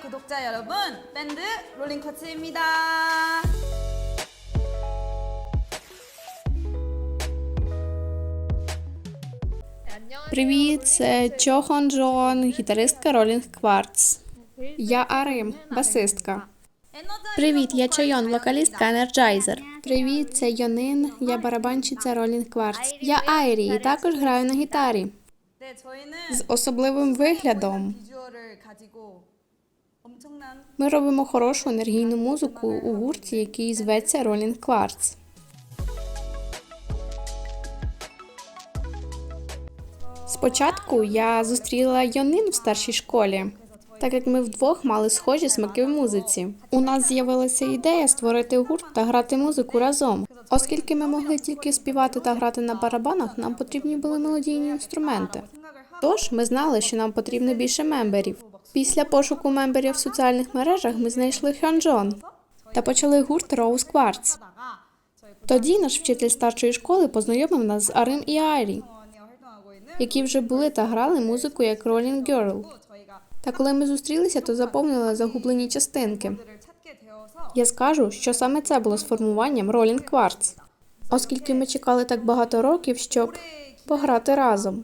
구독자 여러분, 밴드 롤링커츠입니다. Привіт, це Чо Хон Джон, гітаристка Rolling Quartz. Я Арим, басистка. Привіт, я Чойон, вокалістка Energizer. Привіт, це Йонин, я барабанщиця Rolling Quartz. Я Айрі і також граю на гітарі 네, 저희는 з особливим виглядом. Ми робимо хорошу енергійну музику у гурті, який зветься Rolling Quartz. Спочатку я зустріла Йонин в старшій школі, так як ми вдвох мали схожі смаки в музиці. У нас з'явилася ідея створити гурт та грати музику разом. Оскільки ми могли тільки співати та грати на барабанах, нам потрібні були мелодійні інструменти. Тож ми знали, що нам потрібно більше мемберів. Після пошуку мемберів в соціальних мережах ми знайшли Хьонджон та почали гурт Роуз Кварц. Тоді наш вчитель старшої школи познайомив нас з Арим і Айрі, які вже були та грали музику як Rolling Girl. Та коли ми зустрілися, то заповнили загублені частинки. Я скажу, що саме це було сформуванням Rolling Quartz, оскільки ми чекали так багато років, щоб пограти разом.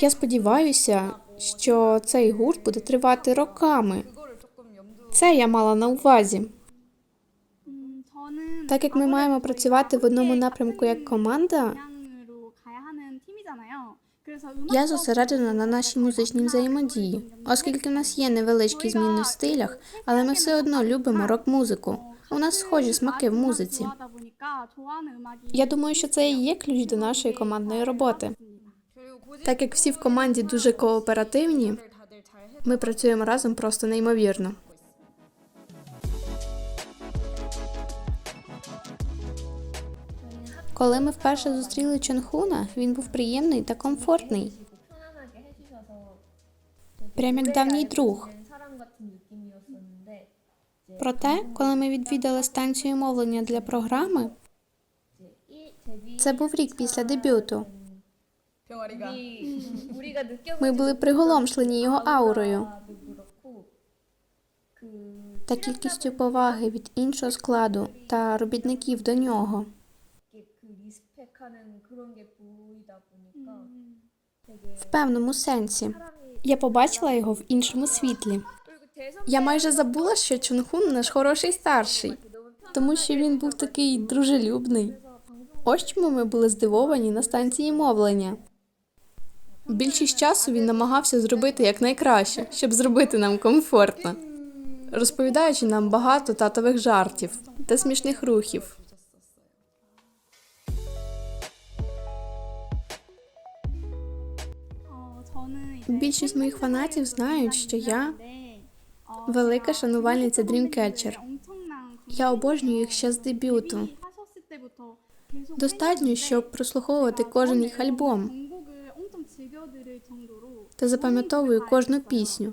Я сподіваюся, що цей гурт буде тривати роками. Це я мала на увазі. Так як ми маємо працювати в одному напрямку як команда, я зосереджена на нашій музичній взаємодії, оскільки в нас є невеличкі зміни в стилях, але ми все одно любимо рок-музику. У нас схожі смаки в музиці. Я думаю, що це і є ключ до нашої командної роботи. Так як всі в команді дуже кооперативні, ми працюємо разом просто неймовірно. Коли ми вперше зустріли Чонхуна, він був приємний та комфортний. Прям як давній друг. Проте, коли ми відвідали станцію мовлення для програми, це був рік після дебюту. 병아리가 우리, 우리가 느껴본 Ми були приголомшлені його аурою 바도 그렇고 그 та кількістю поваги від іншого складу та робітників до нього. 이렇게 그 리스펙하는 그런 게 보이다 보니까 В певному сенсі. Я побачила його в іншому світлі. 그리고 대선 Я майже забула, що Чонхун наш хороший старший, тому що він був такий дружелюбний. Ось чому ми були здивовані на станції мовлення. Більшість часу він намагався зробити якнайкраще, щоб зробити нам комфортно, розповідаючи нам багато татових жартів та смішних рухів. Більшість моїх фанатів знають, що я велика шанувальниця Dreamcatcher. Я обожнюю їх ще з дебюту. Достатньо, щоб прослуховувати кожен їх альбом та запам'ятовую кожну пісню.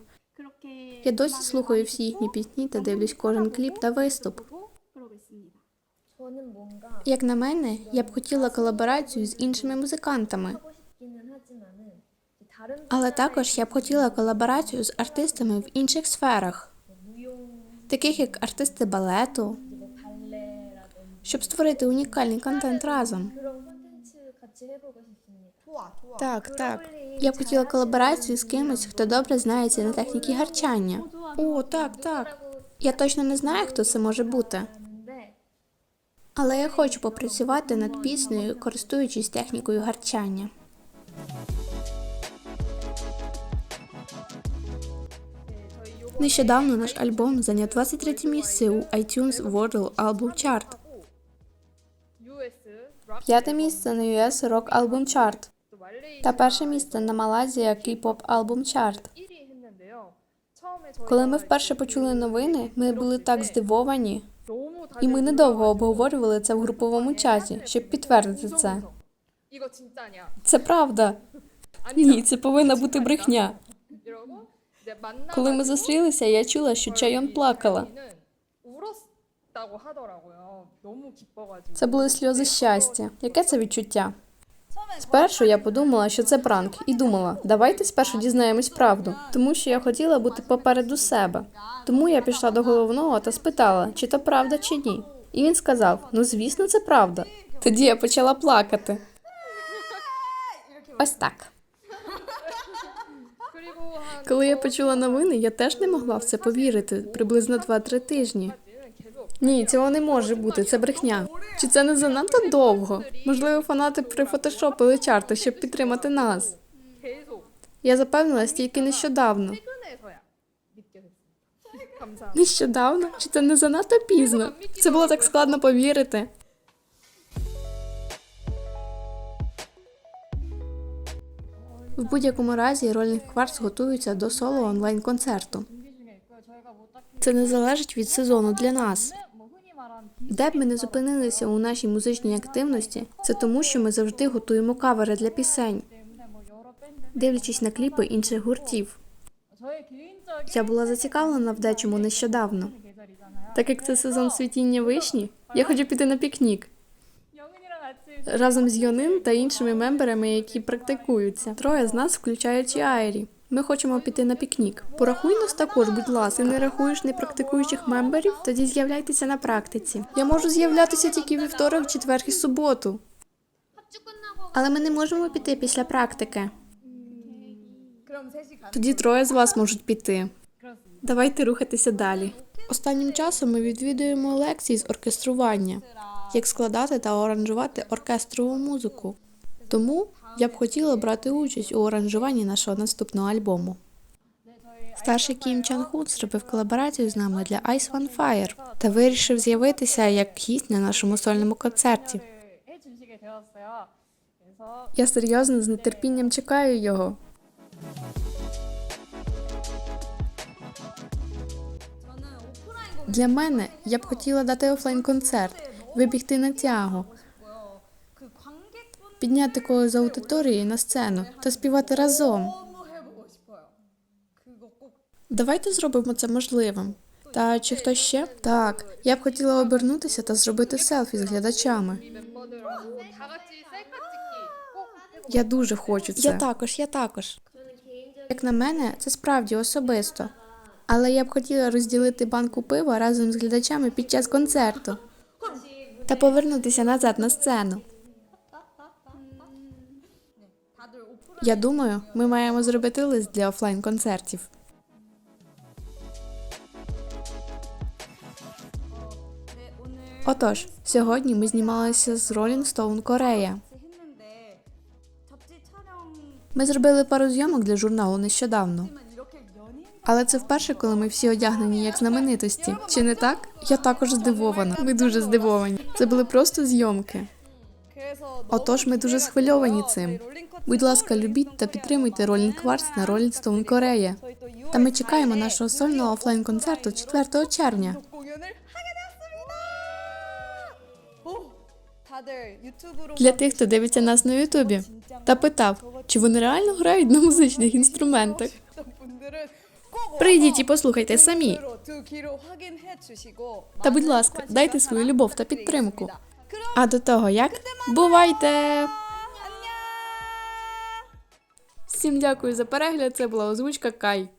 Я досі слухаю всі їхні пісні та дивлюсь кожен кліп та виступ. Як на мене, я б хотіла колаборацію з іншими музикантами. Але також я б хотіла колаборацію з артистами в інших сферах, таких як артисти балету, щоб створити унікальний контент разом. Так, так. Я б хотіла колаборацію з кимось, хто добре знається на техніці гарчання. О, так, так. Я точно не знаю, хто це може бути. Але я хочу попрацювати над піснею, користуючись технікою гарчання. Нещодавно наш альбом зайняв 23 місце у iTunes World Album Chart. П'яте місце на US Rock Album Chart та перше місце на Малайзія кей поп Album Chart. Коли ми вперше почули новини, ми були так здивовані, і ми недовго обговорювали це в груповому чаті, щоб підтвердити це. Це правда. Ні, це повинна бути брехня. Коли ми зустрілися, я чула, що Чайон плакала. Це були сльози щастя. Яке це відчуття? Спершу я подумала, що це пранк, і думала, давайте спершу дізнаємось правду, тому що я хотіла бути попереду себе. Тому я пішла до головного та спитала, чи то правда, чи ні. І він сказав: Ну звісно, це правда. Тоді я почала плакати. Ось так. Коли я почула новини, я теж не могла в це повірити приблизно 2-3 тижні. Ні, цього не може бути. Це брехня. Чи це не занадто довго? Можливо, фанати прифотошопили чарти, щоб підтримати нас. Я запевнилась тільки нещодавно. Нещодавно? Чи це не занадто пізно? Це було так складно повірити. В будь-якому разі рольних кварц готуються до соло онлайн-концерту. Це не залежить від сезону для нас. Де б ми не зупинилися у нашій музичній активності, це тому, що ми завжди готуємо кавери для пісень, дивлячись на кліпи інших гуртів. Я була зацікавлена в дечому нещодавно. Так як це сезон цвітіння вишні, я хочу піти на пікнік разом з Йонин та іншими мемберами, які практикуються. Троє з нас, включаючи Айрі. Ми хочемо піти на пікнік. Порахуй нас також, будь ласка, Ти не рахуєш непрактикуючих мемберів, тоді з'являйтеся на практиці. Я можу з'являтися тільки вівторок, четвер і суботу. Але ми не можемо піти після практики. Тоді троє з вас можуть піти. Давайте рухатися далі. Останнім часом ми відвідуємо лекції з оркестрування, як складати та оранжувати оркестрову музику. Тому я б хотіла брати участь у аранжуванні нашого наступного альбому. Старший Кім Чан Хун зробив колаборацію з нами для Ice One Fire та вирішив з'явитися як гість на нашому сольному концерті. Я серйозно з нетерпінням чекаю його. Для мене я б хотіла дати офлайн концерт, вибігти на тягу, підняти когось з аудиторії на сцену та співати разом. Давайте зробимо це можливим. Та чи хтось ще? Так, я б хотіла обернутися та зробити селфі з глядачами. Я дуже хочу це. Я також, я також. Як на мене, це справді особисто. Але я б хотіла розділити банку пива разом з глядачами під час концерту та повернутися назад на сцену. Я думаю, ми маємо зробити лист для офлайн-концертів. Отож, сьогодні ми знімалися з Rolling Stone Корея. Ми зробили пару зйомок для журналу нещодавно. Але це вперше, коли ми всі одягнені як знаменитості. Чи не так? Я також здивована. Ми дуже здивовані. Це були просто зйомки. Отож, ми дуже схвильовані цим. Будь ласка, любіть та підтримуйте Rolling Quartz на Rolling Stone Korea. Та ми чекаємо нашого сольного офлайн концерту 4 червня. Для тих, хто дивиться нас на Ютубі, та питав, чи вони реально грають на музичних інструментах. Прийдіть і послухайте самі. Та будь ласка, дайте свою любов та підтримку. А до того як? Бувайте! Всім дякую за перегляд. Це була озвучка Кай.